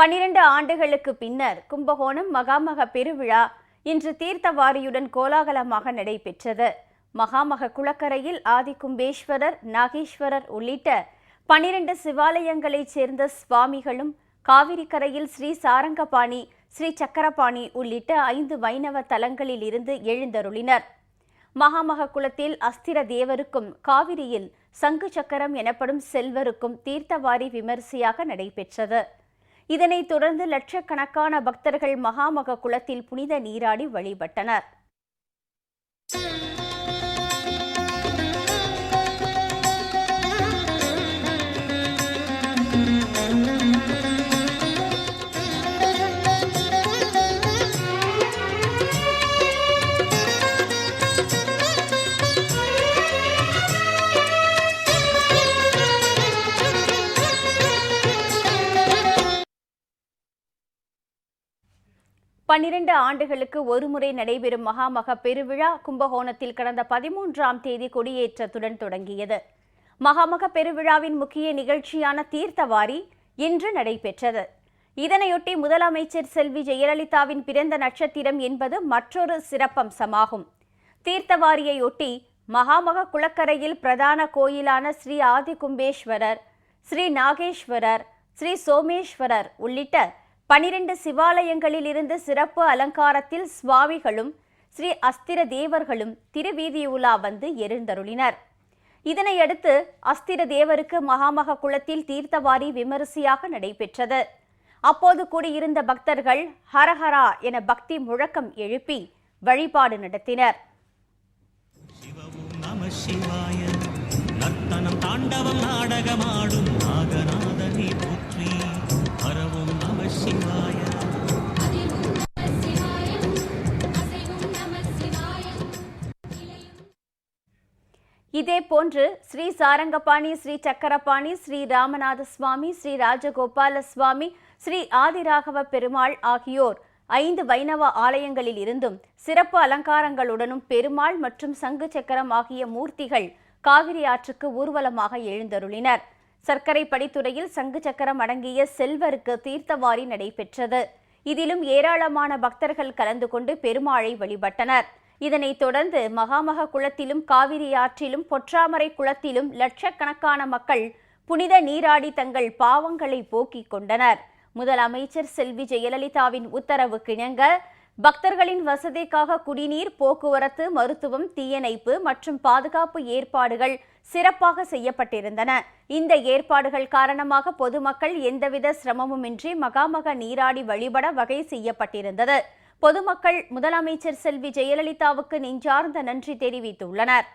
பன்னிரண்டு ஆண்டுகளுக்கு பின்னர் கும்பகோணம் மகாமக பெருவிழா இன்று தீர்த்தவாரியுடன் கோலாகலமாக நடைபெற்றது. மகாமக குளக்கரையில் ஆதிகும்பேஸ்வரர் நாகேஸ்வரர் உள்ளிட்ட பன்னிரண்டு சிவாலயங்களைச் சேர்ந்த சுவாமிகளும் காவிரி கரையில் ஸ்ரீ சாரங்கபாணி ஸ்ரீ சக்கரபாணி உள்ளிட்ட ஐந்து வைணவ தலங்களில் இருந்து எழுந்தருளினர். மகாமக குலத்தில் அஸ்திர தேவருக்கும் காவிரியில் சங்கு சக்கரம் எனப்படும் செல்வருக்கும் தீர்த்தவாரி விமரிசையாக நடைபெற்றது. இதனைத் தொடர்ந்து லட்சக்கணக்கான பக்தர்கள் மகாமக குளத்தில் புனித நீராடி வழிபட்டனர். பன்னிரண்டு ஆண்டுகளுக்கு ஒருமுறை நடைபெறும் மகாமக பெருவிழா கும்பகோணத்தில் கடந்த பதிமூன்றாம் தேதி கொடியேற்றத்துடன் தொடங்கியது. மகாமக பெருவிழாவின் முக்கிய நிகழ்ச்சியான தீர்த்தவாரி இன்று நடைபெற்றது. இதனையொட்டி முதலமைச்சர் செல்வி ஜெயலலிதாவின் பிறந்த நட்சத்திரம் என்பது மற்றொரு சிறப்பம்சமாகும். தீர்த்தவாரியையொட்டி மகாமக குளக்கரையில் பிரதான கோயிலான ஸ்ரீ ஆதிகும்பேஸ்வரர் ஸ்ரீ நாகேஸ்வரர் ஸ்ரீ சோமேஸ்வரர் உள்ளிட்ட பனிரெண்டு சிவாலயங்களில் இருந்து சிறப்பு அலங்காரத்தில் சுவாமிகளும் ஸ்ரீ அஸ்திர தேவர்களும் திருவீதியுலா வந்து எரிந்தருளினர் இதனையடுத்து அஸ்திர தேவருக்கு மகாமக குளத்தில் தீர்த்தவாரி விமரிசையாக நடைபெற்றது. அப்போது கூடியிருந்த பக்தர்கள் ஹரஹரா என பக்தி முழக்கம் எழுப்பி வழிபாடு நடத்தினர். தாண்டவம் நாடகமாடும் நாகநாதனை போற்றி இதேபோன்று ஸ்ரீ சாரங்கபாணி ஸ்ரீ சக்கரபாணி ஸ்ரீ ராமநாத சுவாமி ஸ்ரீ ராஜகோபால சுவாமி ஸ்ரீ ஆதிராகவ பெருமாள் ஆகியோர் ஐந்து வைணவ ஆலயங்களில் இருந்தும் சிறப்பு அலங்காரங்களுடனும் பெருமாள் மற்றும் சங்கு சக்கரம் ஆகிய மூர்த்திகள் காவிரி ஆற்றுக்கு ஊர்வலமாக எழுந்தருளினர். சர்க்கரை படித்துறையில் சங்கு சக்கரம் அடங்கிய செல்வருக்கு தீர்த்தவாரி நடைபெற்றது. இதிலும் ஏராளமான பக்தர்கள் கலந்து கொண்டு பெருமாளை வழிபட்டனர். இதனைத் தொடர்ந்து மகாமக குளத்திலும் காவிரி ஆற்றிலும் பொற்றாமரை குளத்திலும் லட்சக்கணக்கான மக்கள் புனித நீராடி தங்கள் பாவங்களை போக்கிக் கொண்டனர். முதலமைச்சர் செல்வி ஜெயலலிதாவின் உத்தரவு கிணங்க பக்தர்களின் வசதிக்காக குடிநீர் போக்குவரத்து மருத்துவம் தீயணைப்பு மற்றும் பாதுகாப்பு ஏற்பாடுகள் சிறப்பாக செய்யப்பட்டிருந்தன. இந்த ஏற்பாடுகள் காரணமாக பொதுமக்கள் எந்தவித சிரமமுமின்றி மகாமக நீராடி வழிபட வகை செய்யப்பட்டிருந்தது. பொதுமக்கள் முதலமைச்சர் செல்வி ஜெயலலிதாவுக்கு நெஞ்சார்ந்த நன்றி தெரிவித்துள்ளனர்.